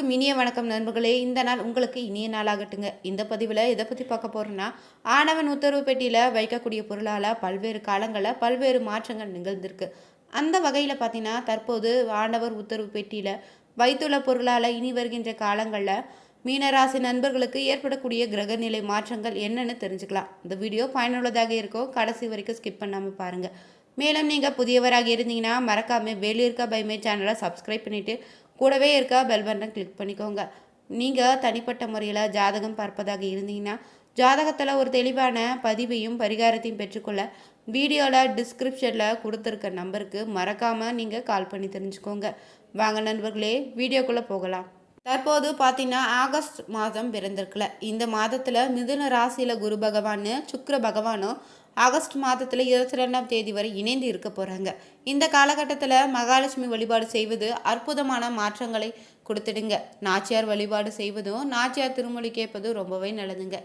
அனைவருக்கும் இனிய வணக்கம் நண்பர்களே. இந்த நாள் உங்களுக்கு இனிய நாளாகட்டுங்க. இந்த பதிவில் எதை பற்றி பார்க்க போகிறோன்னா ஆணவன் உத்தரவு பெட்டியில் வைக்கக்கூடிய பொருளால் பல்வேறு காலங்களில் பல்வேறு மாற்றங்கள் நிகழ்ந்திருக்கு. அந்த வகையில் பார்த்தீங்கன்னா தற்போது ஆண்டவர் உத்தரவு பெட்டியில் வைத்துள்ள பொருளால் இனி வருகின்ற காலங்களில் மீனராசி நண்பர்களுக்கு ஏற்படக்கூடிய கிரகநிலை மாற்றங்கள் என்னென்னு தெரிஞ்சுக்கலாம். இந்த வீடியோ பயனுள்ளதாக இருக்கும். கடைசி வரைக்கும் ஸ்கிப் பண்ணாமல் பாருங்கள் மேலும் நீங்கள் புதியவராக இருந்தீங்கன்னா மறக்காமல் வேலியிருக்கா பைமே சேனலை சப்ஸ்கிரைப் பண்ணிவிட்டு கூடவே இருக்க பெல் பட்டனை கிளிக் பண்ணிக்கோங்க. நீங்கள் தனிப்பட்ட முறையில் ஜாதகம் பார்ப்பதாக இருந்தீங்கன்னா ஜாதகத்தில் ஒரு தெளிவான பதிவையும் பரிகாரத்தையும் பெற்றுக்கொள்ள வீடியோவில் டிஸ்கிரிப்ஷனில் கொடுத்துருக்க நம்பருக்கு மறக்காமல் நீங்கள் கால் பண்ணி தெரிஞ்சுக்கோங்க. வாங்க நண்பர்களே வீடியோக்குள்ளே போகலாம். தற்போது பார்த்தீங்கன்னா ஆகஸ்ட் மாதம் பிறந்திருக்குல. இந்த மாதத்தில் மிதுன ராசியில் குரு பகவான் சுக்கர பகவானும் ஆகஸ்ட் மாதத்தில் இருபத்தி ரெண்டாம் தேதி வரை இணைந்து இருக்க போகிறாங்க இந்த காலகட்டத்தில் மகாலட்சுமி வழிபாடு செய்வது அற்புதமான மாற்றங்களை கொடுத்துடுங்க. நாச்சியார் வழிபாடு செய்வதும் நாச்சியார் திருமொழி கேட்பதும் ரொம்பவே நல்லதுங்க.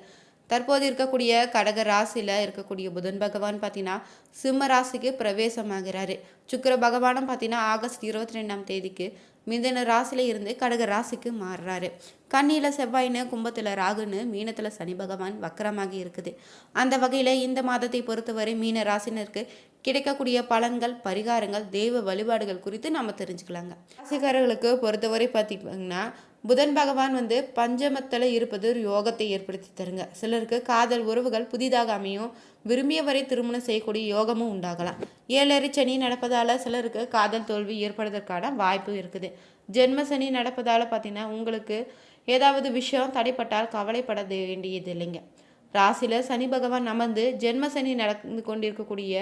தற்போது இருக்கக்கூடிய கடக ராசியில் இருக்கக்கூடிய புதன் பகவான் பார்த்தீங்கன்னா சிம்ம ராசிக்கு பிரவேசமாகிறாரு. சுக்கிர பகவானும் பார்த்தீங்கன்னா ஆகஸ்ட் இருபத்தி ரெண்டாம் தேதிக்கு மிதன ராசியில இருந்து கடக ராசிக்கு மாறுறாரு. கண்ணியில் செவ்வாயின்னு கும்பத்தில் ராகுன்னு மீனத்தில் சனி பகவான் வக்கரமாகி இருக்குது. அந்த வகையில் இந்த மாதத்தை பொறுத்தவரை மீன ராசினருக்கு கிடைக்கக்கூடிய பலன்கள் பரிகாரங்கள் தெய்வ வழிபாடுகள் குறித்து நம்ம தெரிஞ்சுக்கலாங்க. ராசிக்காரர்களுக்கு பொறுத்தவரை பார்த்திங்கன்னா புதன் பகவான் வந்து பஞ்சமத்தில் இருப்பது ஒரு யோகத்தை ஏற்படுத்தி தருங்க. சிலருக்கு காதல் உறவுகள் புதிதாக அமையும். விரும்பியவரை திருமணம் செய்யக்கூடிய யோகமும் உண்டாகலாம். ஏழரை சனி நடப்பதால் சிலருக்கு காதல் தோல்வி ஏற்படுவதற்கான வாய்ப்பு இருக்குது. ஜென்ம சனி நடப்பதால் பார்த்தீங்கன்னா உங்களுக்கு ஏதாவது விஷயம் தடைப்பட்டால் கவலைப்பட வேண்டியது இல்லைங்க. ராசியில் சனி பகவான் அமர்ந்து ஜென்ம சனி நடந்து கொண்டிருக்கக்கூடிய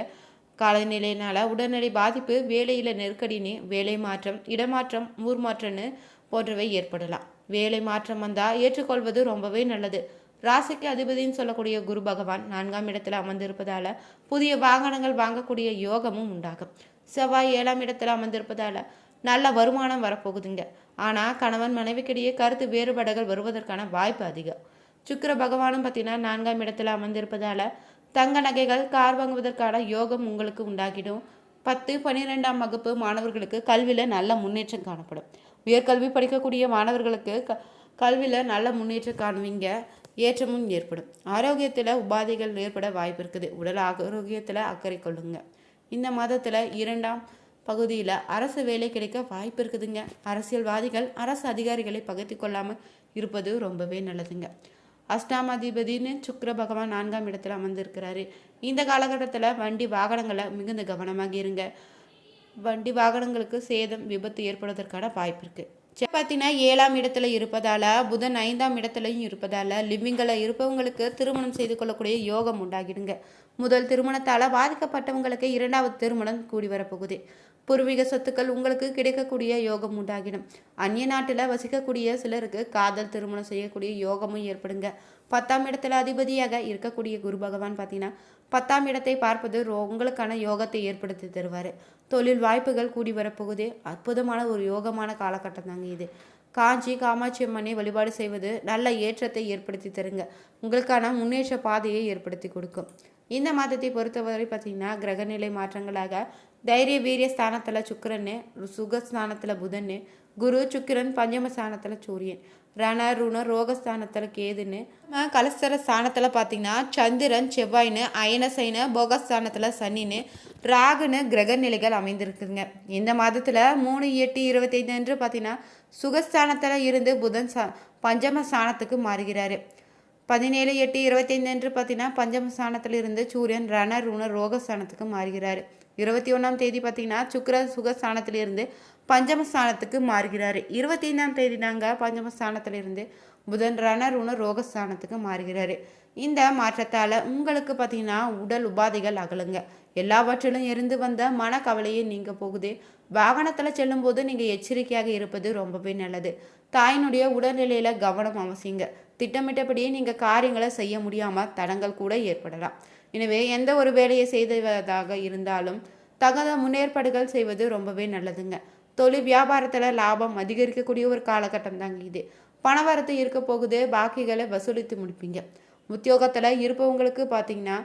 காலநிலையினால் உடல்நிலை பாதிப்பு வேலையில் நெருக்கடின்னு வேலை மாற்றம் இடமாற்றம் ஊர் மாற்றம்னு போன்றவை ஏற்படலாம். வேலை மாற்றம் வந்தால் ஏற்றுக்கொள்வது ரொம்பவே நல்லது. ராசிக்கு அதிபதின்னு சொல்லக்கூடிய குரு பகவான் நான்காம் இடத்துல அமர்ந்திருப்பதால புதிய வாகனங்கள் வாங்கக்கூடிய யோகமும் உண்டாகும். செவ்வாய் ஏழாம் இடத்துல அமர்ந்திருப்பதால நல்ல வருமானம் வரப்போகுதுங்க. ஆனால் கணவன் மனைவிக்கிடையே கருத்து வேறுபாடுகள் வருவதற்கான வாய்ப்பு அதிகம். சுக்கிர பகவானும் பார்த்தீங்கன்னா நான்காம் இடத்துல அமர்ந்திருப்பதால தங்க நகைகள் கார் வாங்குவதற்கான யோகம் உங்களுக்கு உண்டாகிடும். பத்து பன்னிரெண்டாம் வகுப்பு மாணவர்களுக்கு கல்வியில் நல்ல முன்னேற்றம் காணப்படும். உயர்கல்வி படிக்கக்கூடிய மாணவர்களுக்கு க கல்வியில் நல்ல முன்னேற்றம் காணுவீங்க ஏற்றமும் ஏற்படும். ஆரோக்கியத்தில் உபாதைகள் ஏற்பட வாய்ப்பு இருக்குது. உடல் ஆரோக்கியத்தில் அக்கறை கொள்ளுங்க. இந்த மாதத்தில் இரண்டாம் பகுதியில் அரசு வேலை கிடைக்க வாய்ப்பு இருக்குதுங்க. அரசியல்வாதிகள் அரசு அதிகாரிகளை பகிர்ந்து கொள்ளாமல் இருப்பது ரொம்பவே நல்லதுங்க. அஷ்டாம அதிபதின்னு சுக்கிர பகவான் நான்காம் இடத்துல அமர்ந்திருக்கிறாரு. இந்த காலகட்டத்தில் வண்டி வாகனங்களை மிகுந்த கவனமாக இருங்க. வண்டி வாகனங்களுக்கு சேதம் விபத்து ஏற்படுவதற்கான வாய்ப்பு இருக்குது பார்த்தீங்கன்னா ஏழாம் இடத்துல இருப்பதால புதன் ஐந்தாம் இடத்துலையும் இருப்பதால லிவிங்கில் இருப்பவங்களுக்கு திருமணம் செய்து கொள்ளக்கூடிய யோகம் உண்டாகிடுங்க. முதல் திருமணத்தால் பாதிக்கப்பட்டவங்களுக்கு இரண்டாவது திருமணம் கூடி வரப்போகுது. பூர்வீக சொத்துக்கள் உங்களுக்கு கிடைக்கக்கூடிய யோகம் உண்டாகிடும். அந்நிய நாட்டில் வசிக்கக்கூடிய சிலருக்கு காதல் திருமணம் செய்யக்கூடிய யோகமும் ஏற்படுங்க. பத்தாம் இடத்துல அதிபதியாக இருக்கக்கூடிய குரு பகவான் பார்த்தீங்கன்னா பத்தாம் இடத்தை பார்ப்பது உங்களுக்கான யோகத்தை ஏற்படுத்தி தருவார். தொழில் வாய்ப்புகள் கூடி வரப்போகுது. அற்புதமான ஒரு யோகமான காலகட்டம் தாங்க இது. காஞ்சி காமாட்சி அம்மனை வழிபாடு செய்வது நல்ல ஏற்றத்தை ஏற்படுத்தி தருங்க. உங்களுக்கான முன்னேற்ற பாதையை ஏற்படுத்தி கொடுக்கும். இந்த மாதத்தை பொறுத்தவரை பார்த்தீங்கன்னா கிரகநிலை மாற்றங்களாக தைரிய வீரிய ஸ்தானத்தில் சுக்கரன்னு சுகஸ்தானத்தில் புதன்னு குரு சுக்கிரன் பஞ்சம ஸ்தானத்தில் சூரியன். ரண ருண ரோகஸ்தானத்தில் கேதுன்னு. கலஸ்தர ஸ்தானத்தில் பார்த்தீங்கன்னா சந்திரன் செவ்வாயின்னு அயனசைன போகஸ்தானத்தில் சனின்னு ராகுன்னு கிரக நிலைகள் அமைந்திருக்குதுங்க. இந்த மாதத்தில் மூணு எட்டு இருபத்தைந்து என்று பார்த்தீங்கன்னா சுகஸ்தானத்தில் இருந்து புதன் சா பஞ்சம ஸ்தானத்துக்கு மாறுகிறாரு. பதினேழு எட்டு இருபத்தைந்து என்று பார்த்தீங்கன்னா பஞ்சம ஸ்தானத்தில் இருந்து சூரியன் ரண ருண ரோகஸ்தானத்துக்கு மாறுகிறாரு. இருபத்தி ஒன்றாம் தேதி பார்த்தீங்கன்னா சுக்கர சுகஸ்தானத்திலிருந்து பஞ்சமஸ்தானத்துக்கு மாறுகிறார். இருபத்தி ஐந்தாம் தேதி நாங்கள் பஞ்சமஸ்தானத்திலிருந்து புதன் ரணருண ரோகஸ்தானத்துக்கு மாறுகிறார். இந்த மாற்றத்தால் உங்களுக்கு பார்த்தீங்கன்னா உடல் உபாதைகள் அகலுங்க. எல்லாவற்றிலும் இருந்து வந்த மனக்கவலையே நீங்கள் போகுது. வாகனத்தில் செல்லும்போது நீங்கள் எச்சரிக்கையாக இருப்பது ரொம்பவே நல்லது. தாயினுடைய உடல்நிலையில் கவனம் அவசியங்க. திட்டமிட்டபடியே நீங்கள் காரியங்களை செய்ய முடியாமல் தடங்கள் கூட ஏற்படலாம். எனவே எந்த ஒரு வேலையை செய்ததாக இருந்தாலும் தகுந்த முன்னேற்பாடுகள் செய்வது ரொம்பவே நல்லதுங்க. தொழில் வியாபாரத்தில் லாபம் அதிகரிக்கக்கூடிய ஒரு காலகட்டம் தாங்க இது. பணவரத்து இருக்க போகுது பாக்கிகளை வசூலித்து முடிப்பீங்க. உத்தியோகத்தில் இருப்பவங்களுக்கு பார்த்தீங்கன்னா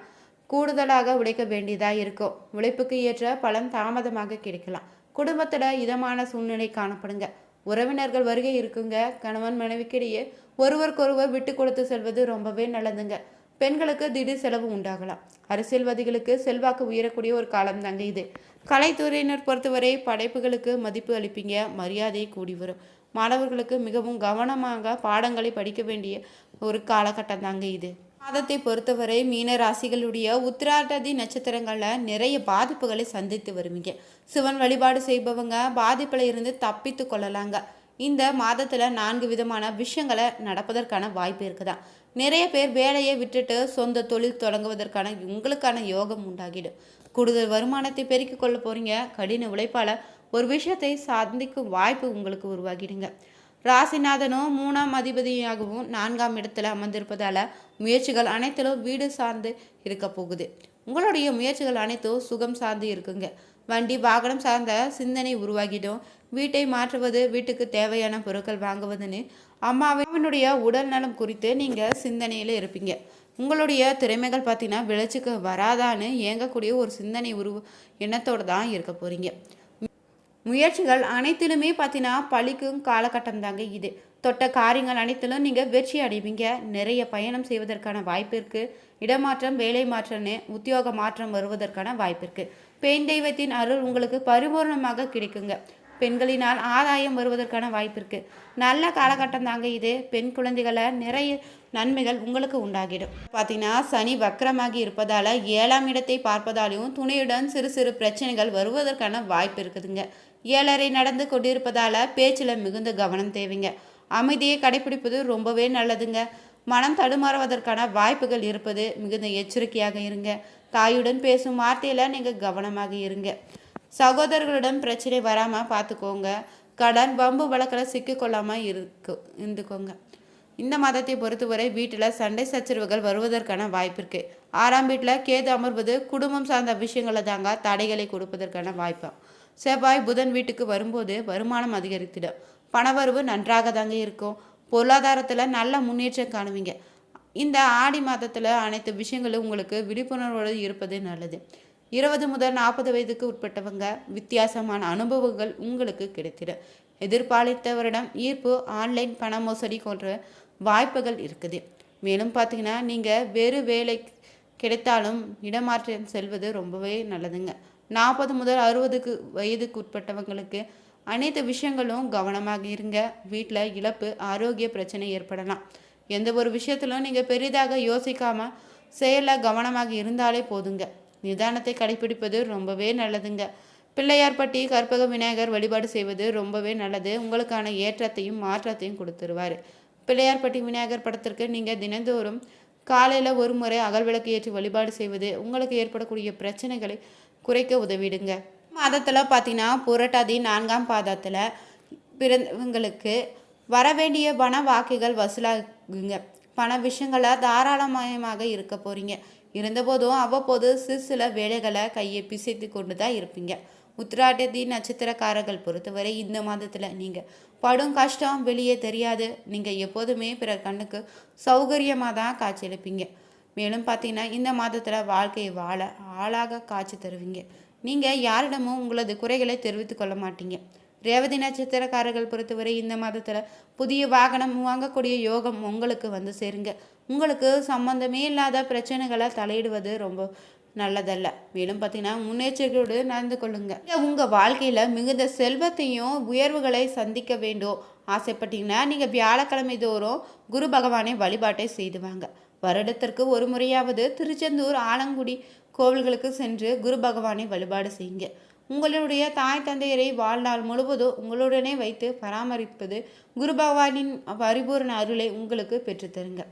கூடுதலாக உழைக்க வேண்டியதாக இருக்கும். உழைப்புக்கு ஏற்ற பலன் தாமதமாக கிடைக்கலாம். குடும்பத்தில் இதமான சூழ்நிலை காணப்படுங்க. உறவினர்கள் வருகை இருக்குங்க. கணவன் மனைவிக்கிடையே ஒருவருக்கொருவர் விட்டு கொடுத்து செல்வது ரொம்பவே நல்லதுங்க. பெண்களுக்கு திடீர் செலவு உண்டாகலாம். அரசியல்வாதிகளுக்கு செல்வாக்கு உயரக்கூடிய ஒரு காலம் தாங்க இது. கலைத்துறையினர் பொறுத்தவரை படைப்புகளுக்கு மதிப்பு அளிப்பீங்க. மரியாதை கூடி வரும். மாணவர்களுக்கு மிகவும் கவனமாக பாடங்களை படிக்க வேண்டிய ஒரு காலகட்டம் தாங்க இது. மாதத்தை பொறுத்தவரை மீன ராசிகளுடைய உத்திராட்டதி நட்சத்திரங்களில் நிறைய பாதிப்புகளை சந்தித்து வருவீங்க. சிவன் வழிபாடு செய்பவங்க பாதிப்பில் இருந்து தப்பித்து கொள்ளலாங்க. இந்த மாதத்தில் நான்கு விதமான விஷயங்களை நடப்பதற்கான வாய்ப்பு இருக்குதான். நிறைய பேர் வேலையை விட்டுட்டு சொந்த தொழில் தொடங்குவதற்கான உங்களுக்கான யோகம் உண்டாகிடும். கூடுதல் வருமானத்தை பெருக்கிக் கொள்ள போறீங்க. கடின உழைப்பால் ஒரு விஷயத்தை சாதிக்கும் வாய்ப்பு உங்களுக்கு உருவாகிடுங்க. ராசிநாதனும் மூணாம் அதிபதியாகவும் நான்காம் இடத்துல அமர்ந்திருப்பதால முயற்சிகள் அனைத்திலும் வீடு சார்ந்து இருக்க போகுது. உங்களுடைய முயற்சிகள் அனைத்தும் சுகம் சார்ந்து இருக்குங்க. வண்டி வாகனம் சார்ந்த சிந்தனை உருவாகிடும். வீட்டை மாற்றுவது வீட்டுக்கு தேவையான பொருட்கள் வாங்குவதுன்னு அம்மாவினுடைய உடல் நலம் குறித்து நீங்கள் சிந்தனையில் இருப்பீங்க. உங்களுடைய திறமைகள் பார்த்தீங்கன்னா விளைச்சிக்கு வராதான்னு இயங்கக்கூடிய ஒரு சிந்தனை உருவ எண்ணத்தோடு தான் இருக்க போகிறீங்க முயற்சிகள் அனைத்திலுமே பார்த்தீங்கன்னா பழிக்கும் காலகட்டம் தாங்க இது. தொட்ட காரியங்கள் அனைத்திலும் நீங்கள் வெற்றி அடைவீங்க. நிறைய பயணம் செய்வதற்கான வாய்ப்பு இருக்குது இடமாற்றம் வேலை மாற்றம்னு உத்தியோக மாற்றம் வருவதற்கான வாய்ப்பு இருக்குது பெண் தெய்வத்தின் அருள் உங்களுக்கு பரிபூர்ணமாக கிடைக்குங்க. பெண்களினால் ஆதாயம் வருவதற்கான வாய்ப்பு இருக்குது நல்ல காலகட்டம் தாங்க இது. பெண் குழந்தைகளை நிறைய நன்மைகள் உங்களுக்கு உண்டாகிடும். பார்த்தீங்கன்னா சனி வக்கரமாகி இருப்பதால் ஏழாம் இடத்தை பார்ப்பதாலையும் துணையுடன் சிறு சிறு பிரச்சனைகள் வருவதற்கான வாய்ப்பு இருக்குதுங்க. ஏழரை நடந்து கொண்டிருப்பதால் பேச்சில் மிகுந்த கவனம் தேவைங்க. அமைதியை கடைபிடிப்பது ரொம்பவே நல்லதுங்க. மனம் தடுமாறுவதற்கான வாய்ப்புகள் இருப்பது மிகுந்த எச்சரிக்கையாக இருங்க. தாயுடன் பேசும் வார்த்தையில் நீங்கள் கவனமாக இருங்க. சகோதரர்களிடம் பிரச்சனை வராமல் பார்த்துக்கோங்க கடன் வம்பு வழக்கில் சிக்கிக்கொள்ளாமல் இருக்கு இருந்துக்கோங்க. இந்த மாதத்தை பொறுத்தவரை வீட்டில் சண்டை சச்சரவுகள் வருவதற்கான வாய்ப்பு இருக்குது ஆறாம் வீட்டில் கேது அமர்வது குடும்பம் சார்ந்த விஷயங்களை தாங்க தடைகளை கொடுப்பதற்கான வாய்ப்பு. செவ்வாய் புதன் வீட்டுக்கு வரும்போது வருமானம் அதிகரித்திடும். பணவரவு நன்றாக தாங்க இருக்கும். பொருளாதாரத்தில் நல்ல முன்னேற்றம் காணுவீங்க. இந்த ஆடி மாதத்தில் அனைத்து விஷயங்களும் உங்களுக்கு விழிப்புணர்வோடு இருப்பது நல்லது. இருபது முதல் நாற்பது வயதுக்கு உட்பட்டவங்க வித்தியாசமான அனுபவங்கள் உங்களுக்கு கிடைத்திடும் எதிர்பாலித்தவரிடம் ஈர்ப்பு ஆன்லைன் பண மோசடி போன்ற வாய்ப்புகள் இருக்குது. மேலும் பார்த்தீங்கன்னா நீங்கள் வேறு வேலை கிடைத்தாலும் இடமாற்றம் செல்வது ரொம்பவே நல்லதுங்க. நாற்பது முதல் அறுபதுக்கு வயதுக்கு உட்பட்டவங்களுக்கு அனைத்து விஷயங்களும் கவனமாக இருங்க. வீட்டில் இழப்பு ஆரோக்கிய பிரச்சனை ஏற்படலாம். எந்த ஒரு விஷயத்திலும் நீங்கள் பெரிதாக யோசிக்காமல் செயலில் கவனமாக இருந்தாலே போதுங்க. நிதானத்தை கடைபிடிப்பது ரொம்பவே நல்லதுங்க. பிள்ளையார்பட்டி கற்பக விநாயகர் வழிபாடு செய்வது ரொம்பவே நல்லது. உங்களுக்கான ஏற்றத்தையும் மாற்றத்தையும் கொடுத்துருவார். பிள்ளையார்பட்டி விநாயகர் படத்திற்கு நீங்கள் தினந்தோறும் காலையில் ஒரு முறை அகல் விளக்கு ஏற்றி வழிபாடு செய்வது உங்களுக்கு ஏற்படக்கூடிய பிரச்சனைகளை குறைக்க உதவிடுங்க. மாதத்தில் பார்த்தீங்கன்னா புரட்டாதி நான்காம் பாதத்தில் பிறந்தவங்களுக்கு வரவேண்டிய பண வாக்குகள் வசூலாகுங்க. பண விஷயங்களை தாராளமயமாக இருக்க போகிறீங்க இருந்தபோதும் அவ்வப்போது சிறு சில வேலைகளை கையை பிசைத்து கொண்டு தான் இருப்பீங்க. உத்திராட்டத்தி நட்சத்திரக்காரர்கள் பொறுத்தவரை இந்த மாதத்தில் நீங்கள் படும் கஷ்டம் வெளியே தெரியாது. நீங்கள் எப்போதுமே பிறர் கண்ணுக்கு சௌகரியமாக தான் காட்சியளிப்பீங்க மேலும் பார்த்தீங்கன்னா இந்த மாதத்தில் வாழ்க்கையை வாழ ஆளாக காட்சி தருவீங்க. நீங்கள் யாரிடமும் உங்களது குறைகளை தெரிவித்து கொள்ள மாட்டீங்க. ரேவதி நட்சத்திரக்காரர்கள் பொறுத்தவரை இந்த மாதத்தில் புதிய வாகனம் வாங்கக்கூடிய யோகம் உங்களுக்கு வந்து சேருங்க. உங்களுக்கு சம்பந்தமே இல்லாத பிரச்சனைகளை தலையிடுவது ரொம்ப நல்லதல்ல. மேலும் பார்த்தீங்கன்னா முன்னெச்சரிக்கையோடு நடந்து கொள்ளுங்க. உங்கள் வாழ்க்கையில் மிகுந்த செல்வத்தையும் உயர்வுகளை சந்திக்க வேண்டும். ஆசைப்பட்டீங்கன்னா நீங்கள் வியாழக்கிழமை தோறும் குரு பகவானை வழிபாட்டை செய்துவாங்க வருடத்திற்கு ஒரு முறையாவது திருச்செந்தூர் ஆலங்குடி கோவில்களுக்கு சென்று குரு பகவானை வழிபாடு செய்யுங்க. உங்களுடைய தாய் தந்தையரை வாழ்நாள் முழுவதும் உங்களுடனே வைத்து பராமரிப்பது குரு பகவானின் பரிபூர்ண அருளை உங்களுக்கு பெற்றுத்தருங்க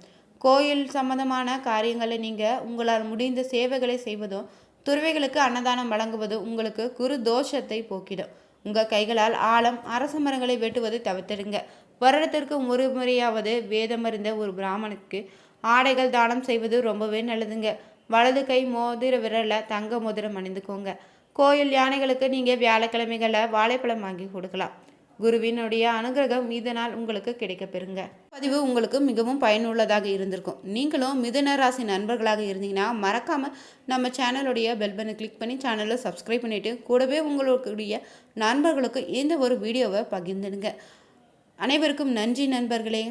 கோயில் சம்பந்தமான காரியங்களை நீங்கள் உங்களால் முடிந்த சேவைகளை செய்வதும் துறவைகளுக்கு அன்னதானம் வழங்குவதும் உங்களுக்கு குரு தோஷத்தை போக்கிடும். உங்கள் கைகளால் ஆழம் அரச மரங்களை வெட்டுவதை தவிர்த்திடுங்க. வருடத்திற்கு ஒரு முறையாவது வேதமறிந்த ஒரு பிராமணுக்கு ஆடைகள் தானம் செய்வது ரொம்பவே நல்லதுங்க. வலது கை மோதிர விரலில் தங்க மோதிரம் அணிந்துக்கோங்க. கோயில் யானைகளுக்கு நீங்கள் வியாழக்கிழமைகளில் வாழைப்பழம் வாங்கி கொடுக்கலாம். குருவினுடைய அனுகிரகம் இதனால் உங்களுக்கு கிடைக்கப்பெறுங்க பதிவு உங்களுக்கு மிகவும் பயனுள்ளதாக இருந்திருக்கும். நீங்களும் மிதுன ராசி நண்பர்களாக இருந்தீங்கன்னா மறக்காமல் நம்ம சேனலுடைய பெல்பனை கிளிக் பண்ணி சேனலை சப்ஸ்கிரைப் பண்ணிவிட்டு கூடவே உங்களுடைய நண்பர்களுக்கு இந்த ஒரு வீடியோவை பகிர்ந்துடுங்க. அனைவருக்கும் நன்றி நண்பர்களே.